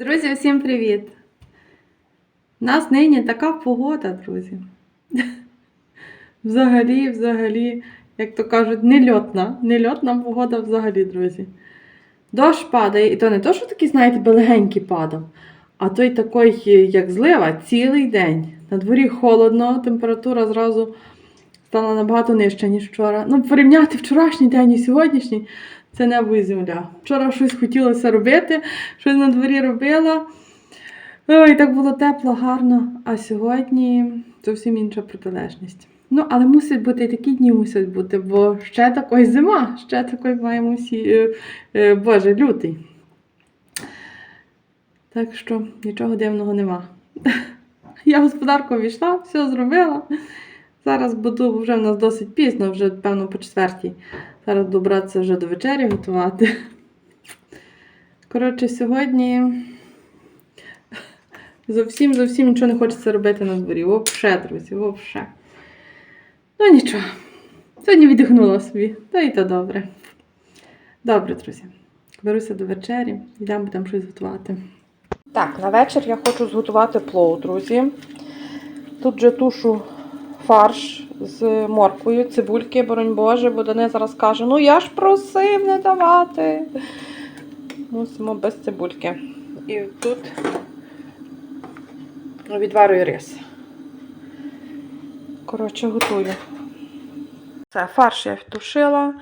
Друзі, всім привіт! У нас нині така погода, друзі. Взагалі, взагалі, як то кажуть, нельотна. Нельотна погода взагалі, друзі. Дощ падає, і то не то, що такий, знаєте, легенький падав, а той такий, як злива, цілий день. На дворі холодно, температура зразу стала набагато нижча, ніж вчора. Ну, порівняти вчорашній день і сьогоднішній це небо і земля. Вчора щось хотілося робити, щось на дворі робила. Ой, так було тепло, гарно. А сьогодні зовсім інша протилежність. Ну, але мусить бути і такі дні мусять бути, бо ще такої зима, ще такої маємо всі, е, е, Боже, лютий. Так що нічого дивного нема. Я господарку війшла, все зробила. Зараз буду вже в нас досить пізно, вже певно по четвертій. Зараз буду братися вже до вечері готувати. Коротше, сьогодні зовсім зовсім нічого не хочеться робити на дворі. Вовше, друзі, вовше. Ну нічого. Сьогодні віддихнула собі, та і то добре. Добре, друзі. Беруся до вечері, йдемо будемо щось готувати. Так, на вечір я хочу зготувати плов, друзі. Тут же тушу фарш з морквою, цибульки, боронь Боже, бо Денис зараз каже, ну я ж просив не давати. Мусимо без цибульки. І тут відварюю рис. Коротше, готую. Це фарш я втушила,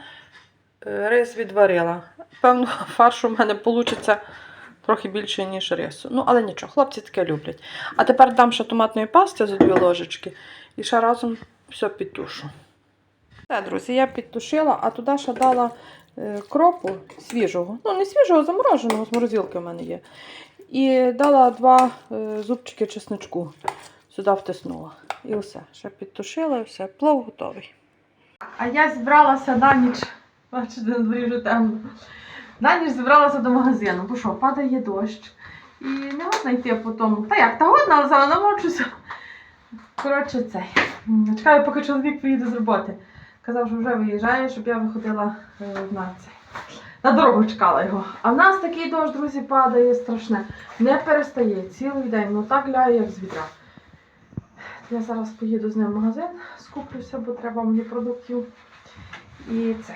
е, рис відварила. Певно, фаршу в мене вийде трохи більше, ніж рису. Ну, але нічого, хлопці таке люблять. А тепер дам ще томатної пасти за дві ложечки і ще разом все підтушу. Все, друзі, я підтушила, а туди ще дала е, кропу свіжого. Ну, не свіжого, замороженого, з морозилки в мене є. І дала два е, зубчики чесничку. Сюди втиснула. І все. Ще підтушила і все. Плов готовий. А я зібралася на ніч. Бачите, на дворі вже темно. На ніч зібралася до магазину, бо що, падає дощ. І не можна йти по тому. Та як, та годна, але намочуся. Коротше, цей. Чекаю, поки чоловік приїде з роботи. Казав, що вже виїжджає, щоб я виходила е, на цей. На дорогу чекала його. А в нас такий дощ, друзі, падає страшне. Не перестає цілий день, ну так ляє, як з відра. Я зараз поїду з ним в магазин, скуплюся, бо треба мені продуктів. І це.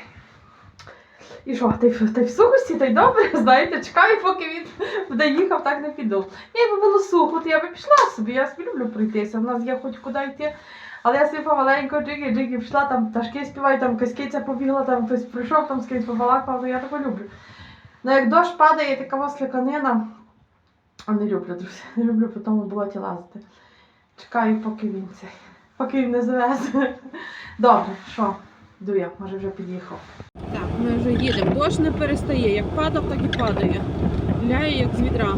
І що, та й, в- в сухості, та й добре, знаєте, чекаю, поки він буде їхав, так не піду. Якби було сухо, то я би пішла собі, я собі люблю пройтися. У нас є хоч куди йти. Але я собі помаленько джигі, джигі пішла, там пташки співають, там каскиця побігла, там хтось прийшов, там з кимось побалакав, то я таке люблю. Ну як дощ падає, така масляканина, а не люблю, друзі, не люблю по тому болоті лазити. Чекаю, поки він цей, поки він не завезе. Добре, що, йду я, може вже під'їхав. Ми вже їдемо. Дощ не перестає. Як падав, так і падає. Ляє, як з відра.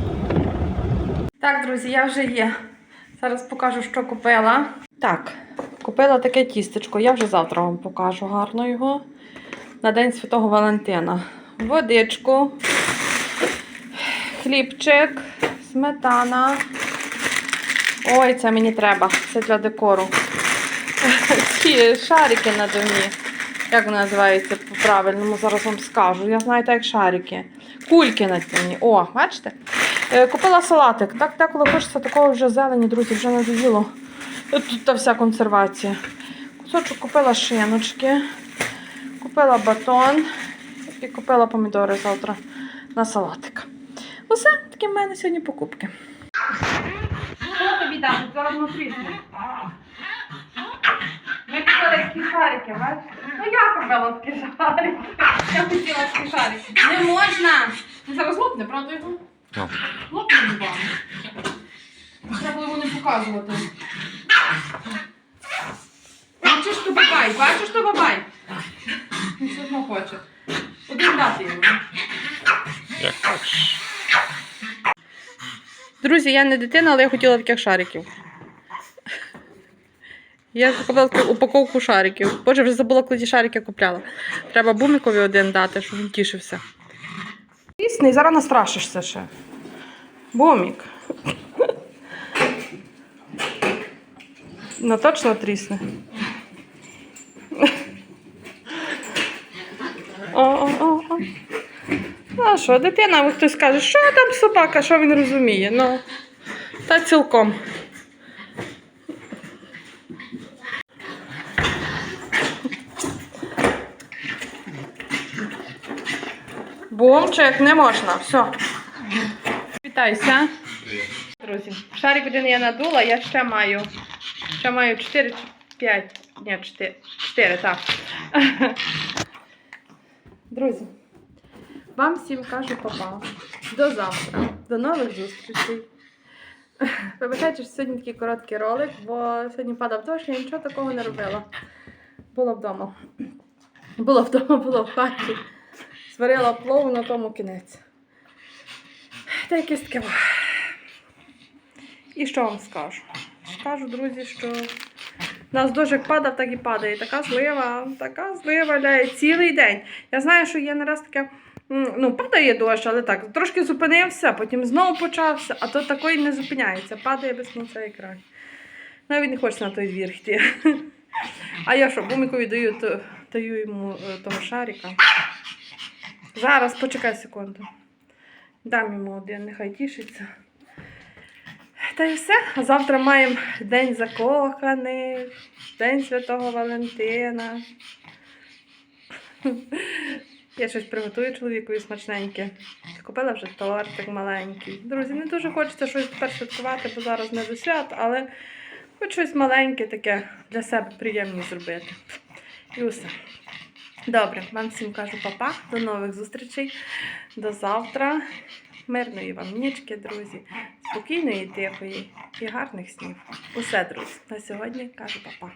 Так, друзі, я вже є. Зараз покажу, що купила. Так, купила таке тістечко. Я вже завтра вам покажу гарно його. На День Святого Валентина. Водичку, хлібчик, сметана. Ой, це мені треба. Це для декору. Ці шарики надувні. Як вони називаються по-правильному, зараз вам скажу. Я знаю так, як шарики. Кульки надувні. О, бачите? Е, Купила салатик. Так деколи хочеться такого вже зелені, друзі, вже надоїло. Е, Тут та вся консервація. Кусочок купила шиночки, купила батон і купила помідори завтра на салатик. Усе, такі в мене сьогодні покупки. Що тобі дати? Зараз внутрі. Такі шарики, бачите? Ну я купила такі шарики. Я хотіла такі шарики. Не можна! Ти зараз лопне, правда його? Ну. Лопне зубами. Треба було не показувати. Бачиш, то бабай, бачиш, то бабай. Він все одно хоче. Один дати йому. Як хочеш. Друзі, я не дитина, але я хотіла таких шариків. Я купила таку упаковку шариків. Боже, вже забула, коли ті шарики купляла. Треба бумікові один дати, щоб він тішився. Трісний, зараз настрашишся ще. Бумік. Ну точно трісне. О-о-о. А що дитина, хтось каже, що там собака, що він розуміє. Ну, та цілком. Бомчик, не можна. Все. Вітайся. Друзі, шарик один я надула, я ще маю. Ще маю 4 чи 5. Ні, 4. 4, так. Друзі, вам всім кажу папа. До завтра. До нових зустрічей. Вибачайте, що сьогодні такий короткий ролик, бо сьогодні падав дощ, я нічого такого не робила. Було вдома. Було вдома, було в хаті. Зварила плову на тому кінець. Та якесь таке. І що вам скажу? Скажу, друзі, що у нас дощ як падав, так і падає. Така злива, така злива ляє цілий день. Я знаю, що є не раз таке. Ну, падає дощ, але так, трошки зупинився, потім знову почався, а то такої не зупиняється, падає без кінця і край. Навіть не хочеться на той двір йти. А я що, бумікові даю, то, даю йому е, того шарика. Зараз, почекай секунду. Дам йому один, нехай тішиться. Та й все. А завтра маємо День закоханих, День Святого Валентина. Я щось приготую чоловікові смачненьке. Купила вже тортик маленький. Друзі, не дуже хочеться щось тепер святкувати, бо зараз не до свят, але хоч щось маленьке таке для себе приємні зробити. І усе. Добре, вам всім кажу папа. До нових зустрічей. До завтра. Мирної вам нічки, друзі. Спокійної, тихої і гарних снів. Усе, друзі. На сьогодні кажу папа.